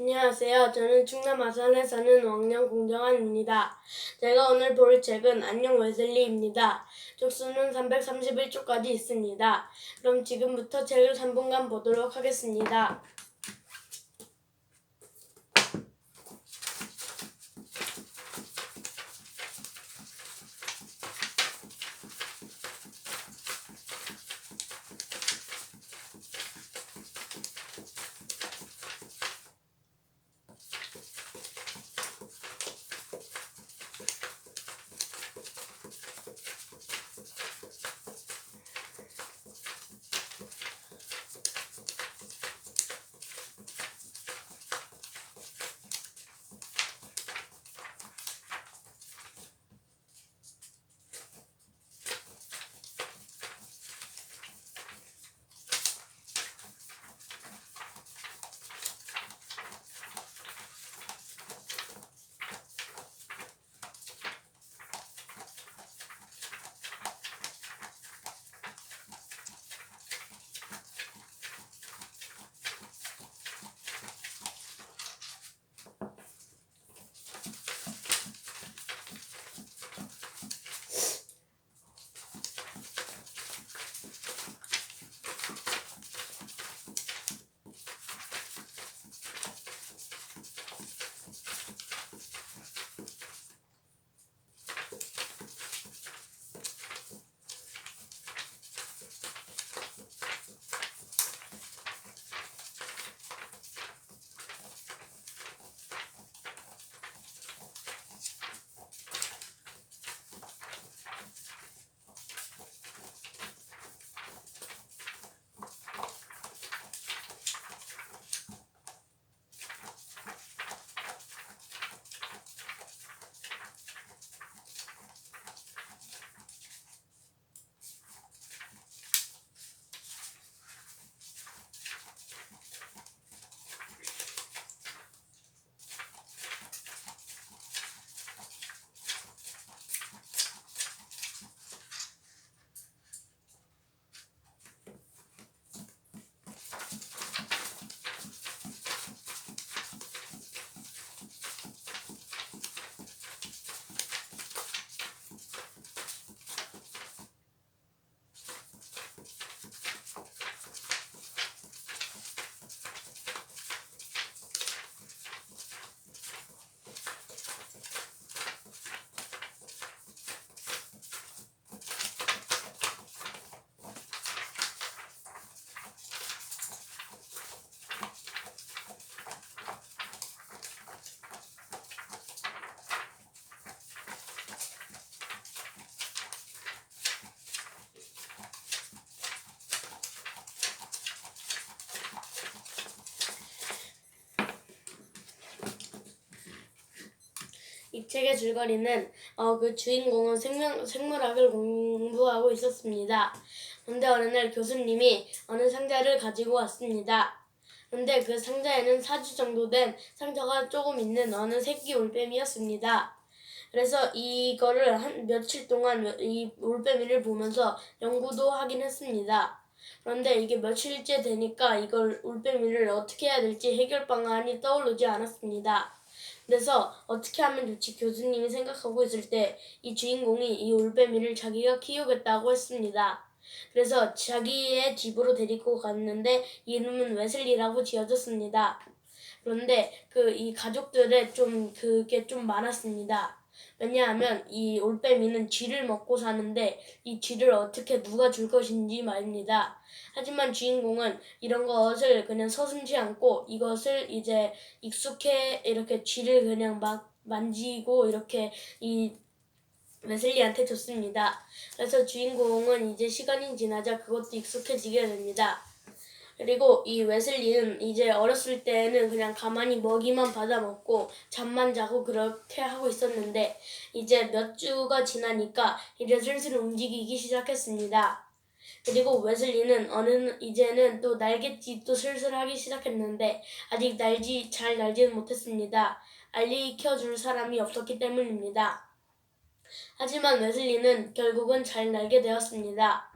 안녕하세요. 저는 충남 아산에 사는 왕년 공정환입니다. 제가 오늘 볼 책은 안녕 웨슬리입니다. 쪽수는 331쪽까지 있습니다. 그럼 지금부터 책을 3분간 보도록 하겠습니다. 이 책의 줄거리는 어, 그 주인공은 생명, 생물학을 공부하고 있었습니다. 그런데 어느 날 교수님이 어느 상자를 가지고 왔습니다. 그런데 그 상자에는 4주 정도 된 상처가 조금 있는 어느 새끼 올빼미였습니다. 그래서 이거를 한 며칠 동안 이 올빼미를 보면서 연구도 하긴 했습니다. 그런데 이게 며칠째 되니까 이걸 올빼미를 어떻게 해야 될지 해결 방안이 떠오르지 않았습니다. 그래서 어떻게 하면 좋지 교수님이 생각하고 있을 때 이 주인공이 이 올빼미를 자기가 키우겠다고 했습니다. 그래서 자기의 집으로 데리고 갔는데 이름은 웨슬리라고 지어졌습니다. 그런데 그 이 가족들의 좀 그게 좀 많았습니다. 왜냐하면 이 올빼미는 쥐를 먹고 사는데 이 쥐를 어떻게 누가 줄 것인지 말입니다. 하지만 주인공은 이런 것을 그냥 서슴지 않고 이것을 이제 익숙해 이렇게 쥐를 그냥 막 만지고 이렇게 이 웨슬리한테 줬습니다. 그래서 주인공은 이제 시간이 지나자 그것도 익숙해지게 됩니다. 그리고 이 웨슬리는 이제 어렸을 때는 그냥 가만히 먹이만 받아 먹고 잠만 자고 그렇게 하고 있었는데 이제 몇 주가 지나니까 이제 슬슬 움직이기 시작했습니다. 그리고 웨슬리는 어느 이제는 또 날갯짓도 슬슬 하기 시작했는데 아직 날지 잘 날지는 못했습니다. 알리켜 줄 사람이 없었기 때문입니다. 하지만 웨슬리는 결국은 잘 날게 되었습니다.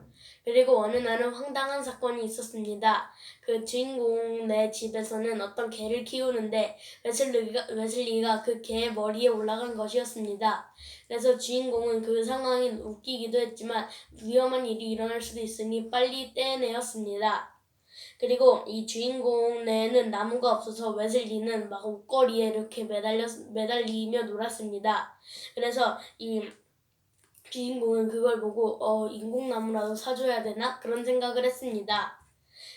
그리고 어느 날은 황당한 사건이 있었습니다. 그 주인공의 집에서는 어떤 개를 키우는데 웨슬리가, 웨슬리가 그 개의 머리에 올라간 것이었습니다. 그래서 주인공은 그 상황이 웃기기도 했지만 위험한 일이 일어날 수도 있으니 빨리 떼내었습니다. 그리고 이 주인공네는 나무가 없어서 웨슬리는 막 옷걸이에 이렇게 매달려 매달리며 놀았습니다. 그래서 이 주인공은 그걸 보고 어 인공나무라도 사줘야 되나 그런 생각을 했습니다.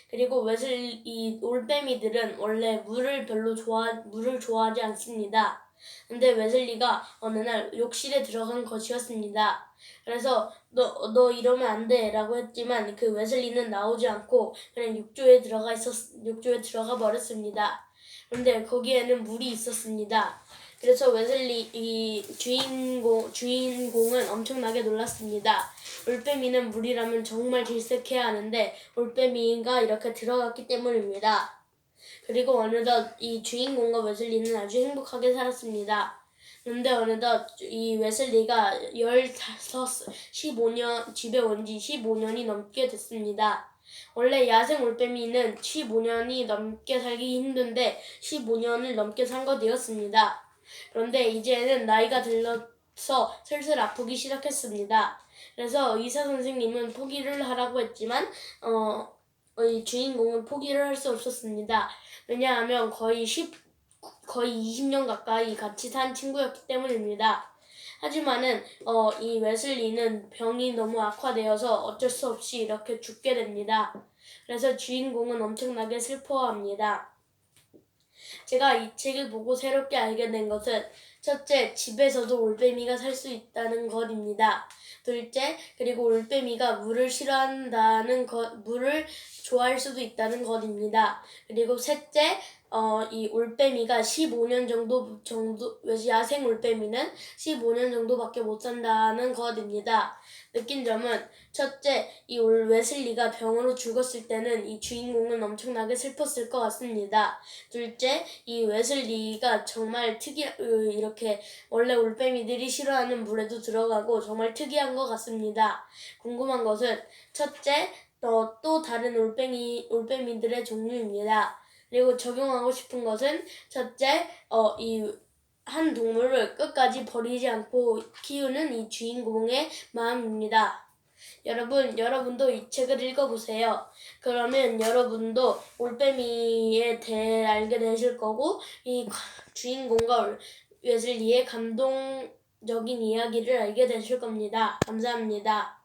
그리고 웨슬리 이 올빼미들은 원래 물을 별로 좋아 물을 좋아하지 않습니다. 근데 웨슬리가 어느 날 욕실에 들어간 것이었습니다. 그래서 너, 너 이러면 안 돼. 라고 했지만 그 웨슬리는 나오지 않고 그냥 욕조에 들어가 있었, 욕조에 들어가 버렸습니다. 그런데 거기에는 물이 있었습니다. 그래서 웨슬리 이 주인공 주인공은 엄청나게 놀랐습니다. 올빼미는 물이라면 정말 질색해야 하는데 올빼미가 이렇게 들어갔기 때문입니다. 그리고 어느덧 이 주인공과 웨슬리는 아주 행복하게 살았습니다. 그런데 어느덧 이 웨슬리가 15, 15년, 집에 온 지 15년이 넘게 됐습니다. 원래 야생 올빼미는 15년이 넘게 살기 힘든데 15년을 넘게 산 거 되었습니다. 그런데 이제는 나이가 들어서 슬슬 아프기 시작했습니다. 그래서 의사 선생님은 포기를 하라고 했지만, 어, 이 주인공은 포기를 할 수 없었습니다. 왜냐하면 거의 10, 거의 20년 가까이 같이 산 친구였기 때문입니다. 하지만은 어, 이 웨슬리는 병이 너무 악화되어서 어쩔 수 없이 이렇게 죽게 됩니다. 그래서 주인공은 엄청나게 슬퍼합니다. 제가 이 책을 보고 새롭게 알게 된 것은 첫째, 집에서도 올빼미가 살 수 있다는 것입니다. 둘째, 그리고 올빼미가 물을 싫어한다는 것, 물을 좋아할 수도 있다는 것입니다. 그리고 셋째, 어, 이 올빼미가 15년 정도, 정도, 야생 올빼미는 15년 정도밖에 못 산다는 것입니다. 느낀 점은, 첫째, 이 올 웨슬리가 병으로 죽었을 때는 이 주인공은 엄청나게 슬펐을 것 같습니다. 둘째, 이 웨슬리가 정말 특이, 으, 이렇게 원래 올빼미들이 싫어하는 물에도 들어가고 정말 특이한 것 같습니다. 궁금한 것은, 첫째, 어, 또 다른 올빼미, 올빼미들의 종류입니다. 그리고 적용하고 싶은 것은 첫째, 어, 이 한 동물을 끝까지 버리지 않고 키우는 이 주인공의 마음입니다. 여러분, 여러분도 이 책을 읽어보세요. 그러면 여러분도 올빼미에 대해 알게 되실 거고, 이 주인공과 웨슬리의 감동적인 이야기를 알게 되실 겁니다. 감사합니다.